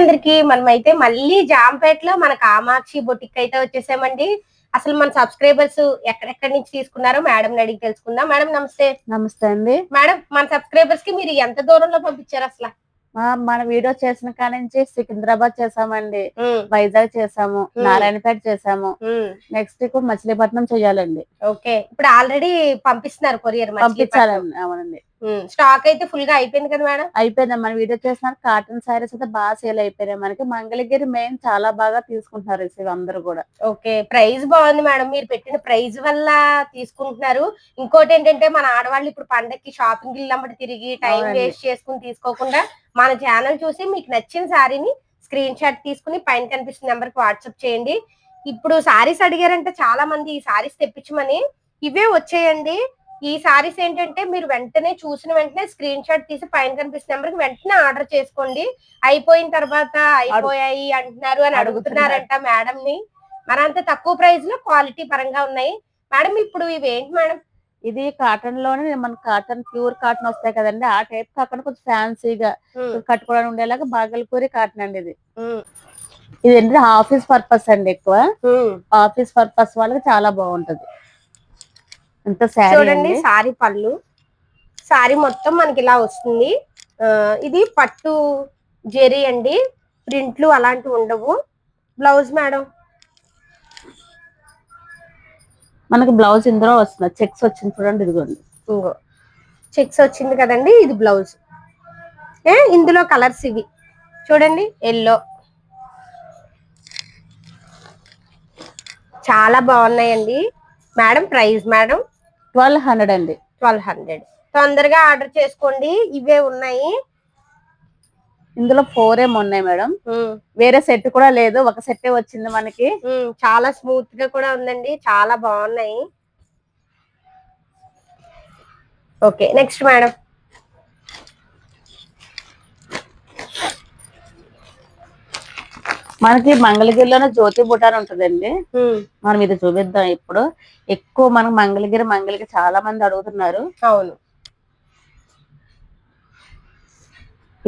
అందరికి మనమైతే మళ్ళీ జాంపేటలో మన కామాక్షి బొటిక్ అయితే వచ్చేసామండి. అసలు మన సబ్స్క్రైబర్స్ ఎక్కడెక్కడి నుంచి తీసుకున్నారో మేడం అడిగి తెలుసుకుందాం. మేడం నమస్తే. నమస్తే అండి. మేడం మన సబ్స్క్రైబర్స్కి మీరు ఎంత దూరంలో పంపించారు అసలు? మన వీడియో చేసిన కాడ నుంచి సికింద్రాబాద్ చేసామండి. వైజాగ్ చేసాము. నారాయణపేట చేసాము. నెక్స్ట్ మచిలీపట్నం చేయాలండి. ఓకే. ఇప్పుడు ఆల్రెడీ పంపిస్తున్నారు కొరియర్ పంపించాలండి అవునండి. స్టాక్ అయితే ఫుల్గా అయిపోయింది కదా మేడం? అయిపోయింది మన వీడియో చేసిన కాటన్ సారీస్ అయితే బాగా సేల్ అయిపోయినాయి మనకి. మంగళగిరి మెయిన్ చాలా బాగా తీసుకుంటున్నారు రిసీవ్ అందరూ కూడా. ఓకే. ప్రైస్ బాగుంది మేడం. మీరు పెట్టిన ప్రైస్ వల్ల తీసుకుంటున్నారు. ఇంకోటి ఏంటంటే మన ఆడవాళ్ళు ఇప్పుడు పండక్కి షాపింగ్ వెళ్ళినప్పుడు తిరిగి టైం. వేస్ట్ చేసుకుని తీసుకోకుండా మన ఛానల్ చూసి మీకు నచ్చిన సారీని స్క్రీన్ షాట్ తీసుకుని పైన కనిపిస్తున్న నెంబర్కి వాట్సాప్ చేయండి. ఇప్పుడు సారీస్ అడిగారంటే చాలా మంది ఈ సారీస్ తెప్పించమని ఇవే వచ్చేయండి. ఈ సారీస్ ఏంటంటే మీరు వెంటనే చూసిన వెంటనే స్క్రీన్ షాట్ తీసి పైన కనిపిస్తున్న నెంబర్కి వెంటనే ఆర్డర్ చేసుకోండి. అయిపోయిన తర్వాత అయిపోయాయి అంటున్నారు అని అడుగుతున్నారు. అడుగుతున్నారంట మేడం ని. మరి అంత తక్కువ ప్రైస్లో క్వాలిటీ పరంగా ఉన్నాయి. మేడం ఇప్పుడు ఇవి ఏంటి మేడం ఇది కాటన్లోనే మన కాటన్ ప్యూర్ కాటన్ వస్తాయి కదండి. ఆ టైప్ కాకుండా కొంచెం ఫ్యాన్సీగా కట్టుకోవడానికి ఉండేలాగా బాగల్పూరి కాటన్ అండి ఇది. ఇది ఏంటంటే ఆఫీస్ పర్పస్ అండి ఎక్కువ. ఆఫీస్ పర్పస్ వాళ్ళకి చాలా బాగుంటది. శారీ చూడండి సారీ పళ్ళు. సారీ మొత్తం మనకి ఇలా వస్తుంది. ఇది పట్టు జెరీ అండి. ప్రింట్లు అలాంటివి ఉండవు. Blouse madam. మనకి బ్లౌజ్ ఇందులో వస్తుంది. చెక్స్ వచ్చింది చూడండి ఇదిగోండి. ఇంకో. చెక్స్ వచ్చింది కదండి ఇది బ్లౌజ్. ఏ ఇందులో కలర్స్ ఇవి. చూడండి ఎల్లో. చాలా బాగున్నాయండి. Madam price madam? Twelve hundred అండి. Twelve hundred. తొందరగా ఆర్డర్ చేసుకోండి. ఇవే ఉన్నాయి. ఇందులో ఫోర్ ఏం ఉన్నాయి మేడం. వేరే సెట్ కూడా లేదు. ఒక సెట్ వచ్చింది మనకి. చాలా స్మూత్గా కూడా ఉందండి. చాలా బాగున్నాయి. Okay next madam. మనకి మంగళగిరిలోనే జ్యోతి బుటాన్ ఉంటుందండి. మనం ఇది చూపిద్దాం ఇప్పుడు. ఎక్కువ మనకు మంగళగిరి మంగళగిరి చాలా మంది అడుగుతున్నారు. అవును.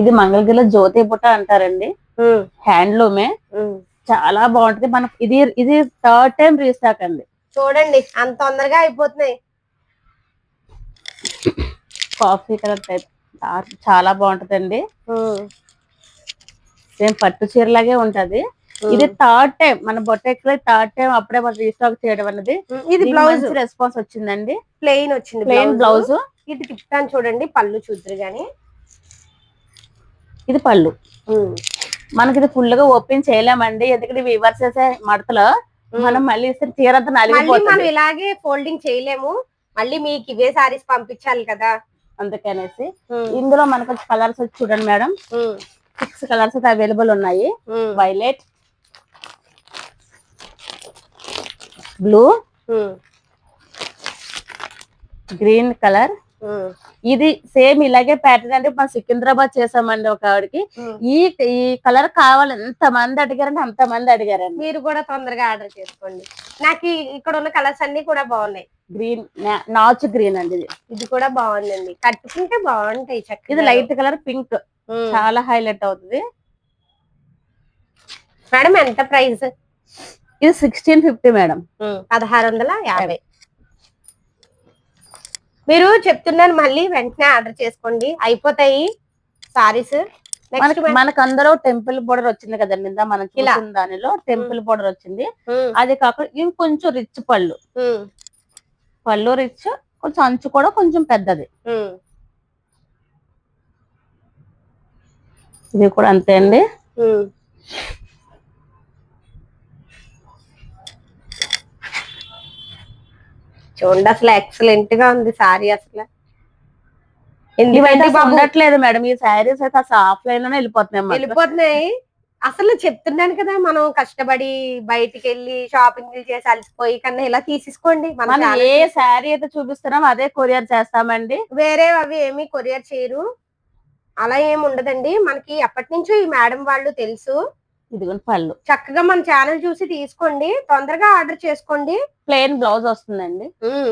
ఇది మంగళగిరిలో జ్యోతి బుట్ట అంటారండి. హ్యాండ్లూమే. చాలా బాగుంటది. మన ఇది ఇది థర్డ్ టైం రీస్టాక్ అండి. చూడండి అంత తొందరగా అయిపోతున్నాయి. Coffee colour type. చాలా బాగుంటదండి. సేమ్ పట్టు చీరలాగే ఉంటది. ఇది థర్డ్ టైం మన బొటెక్లో థర్డ్ టైం అప్పుడే మనం రీస్టాక్ చేయడం అనేది ఇది బ్లౌజ్. రెస్పాన్స్ వచ్చిందండి. ప్లెయిన్ వచ్చింది ప్లెయిన్ బ్లౌజ్. ఇది తిప్పుతాను చూడండి పళ్ళు చూద్దరు గాని. ఇది పళ్ళు. మనకి ఇది ఫుల్గా ఓపెన్ చేయలేమండి. ఎందుకంటే వివర్స్ చేసే మడతలో. మనం మళ్ళీ చీర మనం ఇలాగే ఫోల్డింగ్ చేయలేము. మళ్ళీ మీకు ఇవే సారీస్ పంపించాలి కదా. అందుకనేసి ఇందులో మనకు కలర్స్ వచ్చి చూడండి మేడం. సిక్స్ కలర్స్ అయితే అవైలబుల్ ఉన్నాయి. వైలెట్ బ్లూ గ్రీన్ కలర్ ఇది సేమ్ ఇలాగే ప్యాటర్న్ అంటే మనం సికింద్రాబాద్ చేసామండి ఒక ఆవిడకి ఉమ్. ఈ ఈ కలర్ కావాలి. ఎంత మంది అడిగారంటే అంత మంది అడిగారండి. మీరు కూడా తొందరగా ఆర్డర్ చేసుకోండి. నాకు ఇక్కడ ఉన్న కలర్స్ అన్ని కూడా బాగున్నాయి. గ్రీన్ నాచు గ్రీన్ అండి ఇది. ఇది కూడా బాగుందండి. కట్టుకుంటే బాగుంటాయి ఇది లైట్ కలర్ పింక్. చాలా హైలైట్ అవుతుంది. మేడం ఎంత ప్రైస్? ఇది సిక్స్టీన్ ఫిఫ్టీ మేడం. పదహారు వందల యాభై. మీరు చెప్తున్నాను మళ్ళీ వెంటనే ఆర్డర్ చేసుకోండి. అయిపోతాయి సారీస్. మనకి మనకు అందరూ టెంపుల్ బోర్డర్ వచ్చింది కదండి మనం. చూసిన దానిలో టెంపుల్ బోర్డర్ వచ్చింది. అది కాకుండా ఇవి కొంచెం రిచ్ పళ్ళు. పళ్ళు రిచ్ కొంచెం అంచు కూడా కొంచెం పెద్దది. ఇది కూడా అంతే అండి. చూడండి అసలు ఎక్సలెంట్గా ఉంది సారీ అసలు. ఉండట్లేదు మేడం ఈ శారీస్ అయితే అసలు ఆఫ్లైన్లోనే వెళ్ళిపోతున్నాయి. వెళ్ళిపోతున్నాయి. అసలు చెప్తున్నాను కదా మనం కష్టపడి బయటికి వెళ్ళి షాపింగ్ చేసి అలసిపోయి కన్నా ఇలా తీసేసుకోండి. మన ఏ. శారీ అయితే చూపిస్తున్నాం అదే కొరియర్ చేస్తామండి. వేరే అవి ఏమి కొరియర్ చేయరు. అలా ఏమి ఉండదండి. మనకి ఎప్పటి నుంచో ఈ మేడం వాళ్ళు తెలుసు. ఇదిగోండి పళ్ళు. చక్కగా మన ఛానల్ చూసి తీసుకోండి. తొందరగా ఆర్డర్ చేసుకోండి. ప్లెయిన్ బ్లౌజ్ వస్తుందండి.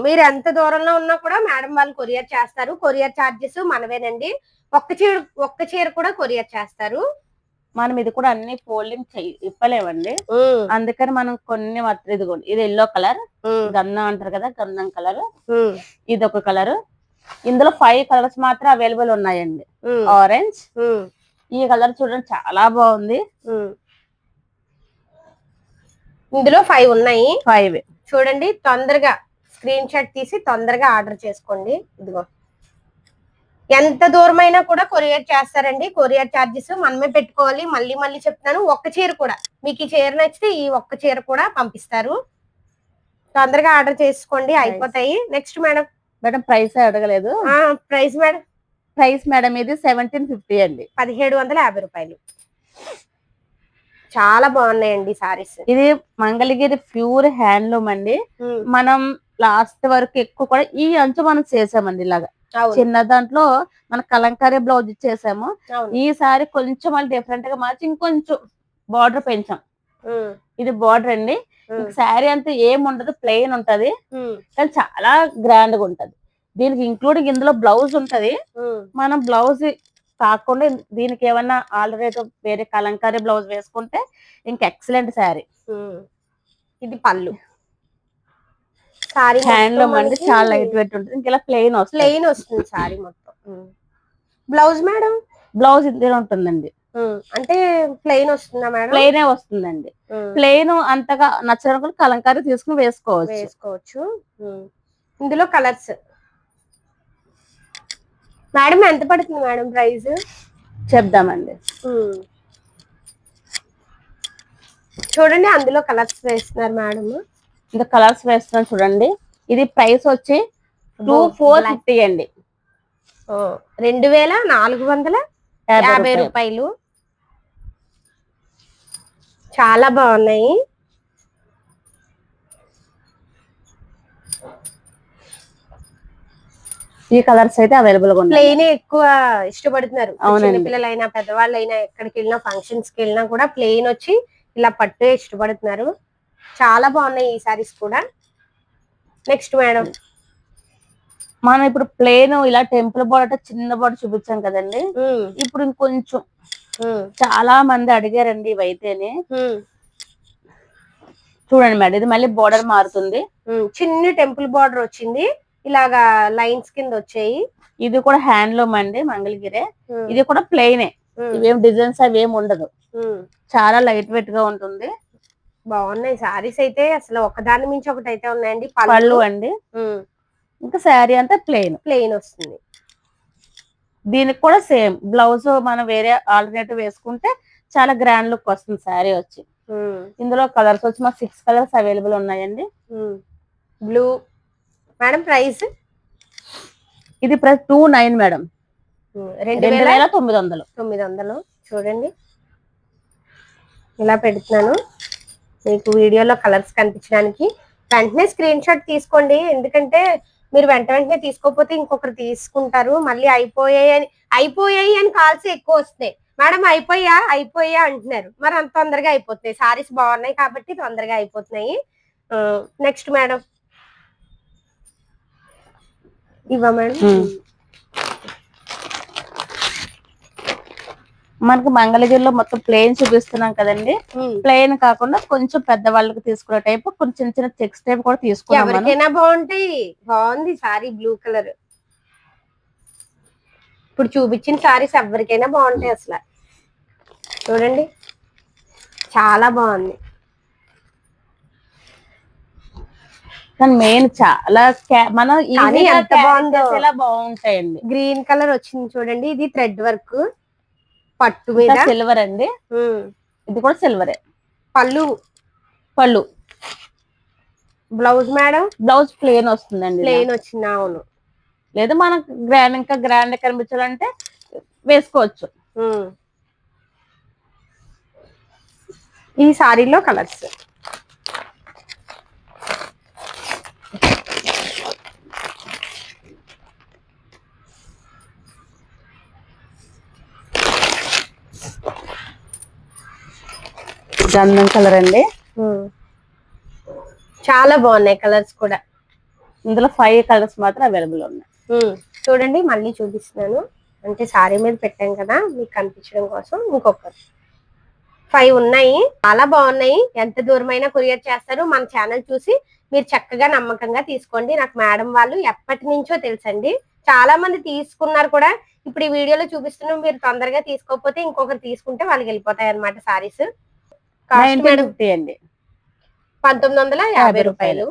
మీరు ఎంత దూరంలో ఉన్నా కూడా మేడం వాళ్ళు కొరియర్ చేస్తారు. కొరియర్ చార్జెస్ మనవేనండి. ఒక్క చీర ఒక్క చీర కూడా కొరియర్ చేస్తారు. మనం ఇది కూడా అన్ని ఫోల్డింగ్ చెయ్యి ఇప్పలేమండి అందుకని మనం కొన్ని మాత్రం ఇదిగోండి. ఇది ఎల్లో కలర్ గంధం అంటారు కదా గంధం కలర్. ఇది ఒక కలర్. ఇందులో ఫైవ్ కలర్స్ మాత్రం అవైలబుల్ ఉన్నాయండి. ఆరెంజ్ ఈ కలర్ చూడండి చాలా బాగుంది. ఇందులో ఫైవ్ ఉన్నాయి. ఫైవ్ చూడండి తొందరగా స్క్రీన్ షాట్ తీసి తొందరగా ఆర్డర్ చేసుకోండి. ఇదిగో. ఎంత దూరమైనా కూడా కొరియర్ చేస్తారండి. కొరియర్ ఛార్జెస్ మనమే పెట్టుకోవాలి. మళ్ళీ మళ్ళీ చెప్తున్నాను ఒక్క చీర కూడా. మీకు ఈ చీర నచ్చితే ఈ ఒక్క చీర కూడా పంపిస్తారు. తొందరగా ఆర్డర్ చేసుకోండి. అయిపోతాయి. నెక్స్ట్ మేడం మేడం ప్రైస్ అడగలేదు. ప్రైస్ మేడం ప్రైస్ మేడం ఇది సెవెంటీన్ ఫిఫ్టీ అండి. పదిహేడు వందల యాభై రూపాయలు. చాలా బాగున్నాయండి సారీస్. ఇది మంగళగిరి ప్యూర్ హ్యాండ్లూమ్ అండి. మనం లాస్ట్ వరకు ఎక్కువ కూడా ఈ అంచు మనం చేసామండి ఇలాగా. చిన్న దాంట్లో మన కలంకారీ బ్లౌజ్ ఇచ్చేసాము. ఈసారి కొంచెం మళ్ళీ డిఫరెంట్గా మార్చి ఇంకొంచెం బార్డర్ పెంచాం. ఇది బార్డర్ అండి. శారీ అంతా ఏం ఉండదు ప్లెయిన్ ఉంటది కానీ చాలా గ్రాండ్గా ఉంటది. దీనికి ఇంక్లూడింగ్ ఇందులో బ్లౌజ్ ఉంటది. మనం బ్లౌజ్ కాకుండా దీనికి ఏమన్నా ఆల్టర్నేటివ్ వేరే కలంకారీ బ్లౌజ్ వేసుకుంటే ఇంక ఎక్సలెంట్ శారీ. ఇది పళ్ళు. సారీ హ్యాండ్లూమ్ అండి చాలా లైట్ వెయిట్ ఉంటుంది. ఇంక ఇలా ప్లెయిన్ వస్తుంది. ప్లెయిన్ వస్తుంది సారీ మొత్తం. బ్లౌజ్ మేడం బ్లౌజ్ ఇందులో ఉంటుందండి. అంటే ప్లెయిన్ వస్తుందా మేడం ప్లెయినే వస్తుందండి. ప్లెయిన్ అంతగా నచ్చడానికి కలంకారీ తీసుకుని వేసుకోవచ్చు. వేసుకోవచ్చు. ఇందులో కలర్స్ మేడం ఎంత పడుతుంది మేడం ప్రైస్? చెప్దామండి. చూడండి అందులో కలర్స్ వేస్తున్నారు మేడం. ఇంకా కలర్స్ వేస్తున్నాం చూడండి. ఇది ప్రైస్ వచ్చి టూ ఫోర్ ఫిఫ్టీ అండి. రెండు వేల నాలుగు వందల యాభై. రూపాయలు. చాలా బాగున్నాయి. ఈ కలర్స్ అయితే అవైలబుల్గా ఉన్నాయి. ప్లెయిన్ ఎక్కువ ఇష్టపడుతున్నారు. చిన్నపిల్లలైనా పెద్దవాళ్ళైనా ఎక్కడికి వెళ్ళినా ఫంక్షన్స్కి వెళ్ళినా కూడా ప్లెయిన్ వచ్చి ఇలా పట్టు ఇష్టపడుతున్నారు. చాలా బాగున్నాయి ఈ సారీస్ కూడా. నెక్స్ట్ మేడం మనం ఇప్పుడు ప్లేన్ ఇలా టెంపుల్ బోర్డర్ చిన్న బోర్డర్ చూపించాం కదండి. ఇప్పుడు ఇంకొంచెం చాలా మంది అడిగారండి ఇవైతేనే చూడండి మేడం ఇది మళ్ళీ బోర్డర్ మారుతుంది. చిన్న టెంపుల్ బార్డర్ వచ్చింది. ఇలాగా లైన్స్ కింద వచ్చాయి. ఇది కూడా హ్యాండ్లూమ్ అండి మంగళగిరే. ఇది కూడా ప్లెయినే. ఇవేం డిజైన్స్ అవి ఏమి ఉండదు. చాలా లైట్ వెయిట్గా ఉంటుంది. బాగున్నాయి. సారీస్ అయితే అసలు ఒకదాని మించి ఒకటి అయితే ఉన్నాయండి. పళ్ళు. అండి. ఇంకా శారీ అంతా ప్లెయిన్. ప్లెయిన్ వస్తుంది. దీనికి కూడా సేమ్. బ్లౌజ్ మనం వేరే ఆల్టర్నేటివ్ వేసుకుంటే చాలా గ్రాండ్ లుక్ వస్తుంది శారీ వచ్చి. ఇందులో కలర్స్ వచ్చి మాకు సిక్స్ కలర్స్ అవైలబుల్ ఉన్నాయండి. Blue madam price? ఇది ప్లస్ టూ నైన్ మేడం. రెండు వేల? తొమ్మిది వందలు. తొమ్మిది వందలు చూడండి. ఇలా పెడుతున్నాను. మీకు వీడియోలో కలర్స్ కనిపించడానికి. వెంటనే స్క్రీన్ షాట్ తీసుకోండి. ఎందుకంటే మీరు వెంట వెంటనే తీసుకోకపోతే ఇంకొకరు తీసుకుంటారు. మళ్ళీ అయిపోయాయి అని అయిపోయాయి అని కాల్స్ ఎక్కువ వస్తున్నాయి. మేడం అయిపోయా? అయిపోయా అంటున్నారు. మరి అంత తొందరగా అయిపోతున్నాయి. సారీస్ బాగున్నాయి కాబట్టి తొందరగా అయిపోతున్నాయి. Next madam. ఇవ్వ మేడం. మనకి మంగళగిరిలో మొత్తం ప్లేన్ చూపిస్తున్నాం కదండి. ప్లేన్ కాకుండా కొంచెం పెద్ద వాళ్ళకి తీసుకునే టైప్ కొంచెం చిన్న చిన్న చెక్స్ టైప్ కూడా తీసుకున్నాం. ఎవరికైనా బాగుంటాయి బాగుంది సారీ బ్లూ కలర్ ఇప్పుడు చూపించిన సారీస్ ఎవరికైనా బాగుంటాయి అసలు చూడండి చాలా బాగుంది కానీ మెయిన్ చాలా మనం ఎంత బాగుందో. బాగుంటాయండి. గ్రీన్ కలర్ వచ్చింది చూడండి ఇది థ్రెడ్ వర్క్ పట్టు మీద. సిల్వర్ అండి. ఇది కూడా సిల్వరే. పళ్ళు. పళ్ళు. Blouse madam? బ్లౌజ్ ప్లేన్ వస్తుందండి ఇలా. ప్లెయిన్ వచ్చింది అవును. లేదా మనకు గ్రాండ్ ఇంకా గ్రాండ్ కనిపించాలంటే వేసుకోవచ్చు. ఈ సారీలో కలర్స్. గంధం కలర్ అండి. చాలా బాగున్నాయి కలర్స్ కూడా. ఇందులో ఫైవ్ కలర్స్ మాత్రం అవైలబుల్ ఉన్నాయి. చూడండి మళ్ళీ చూపిస్తున్నాను. అంటే సారీ మీద పెట్టాం కదా మీకు కనిపించడం కోసం ఇంకొకటి ఫైవ్ ఉన్నాయి. చాలా బాగున్నాయి. ఎంత దూరమైనా కొరియర్ చేస్తారు. మన ఛానల్ చూసి మీరు చక్కగా నమ్మకంగా తీసుకోండి. నాకు మేడం వాళ్ళు ఎప్పటి నుంచో తెలుసండి. చాలా మంది తీసుకున్నారు కూడా. ఇప్పుడు ఈ వీడియోలో చూపిస్తున్నాం మీరు తొందరగా తీసుకోకపోతే ఇంకొకరు తీసుకుంటే వాళ్ళకి వెళ్ళిపోతాయి అనమాట సారీస్ కాస్ట్ మేడం అండి. పంతొమ్మిది వందల యాభై రూపాయలు.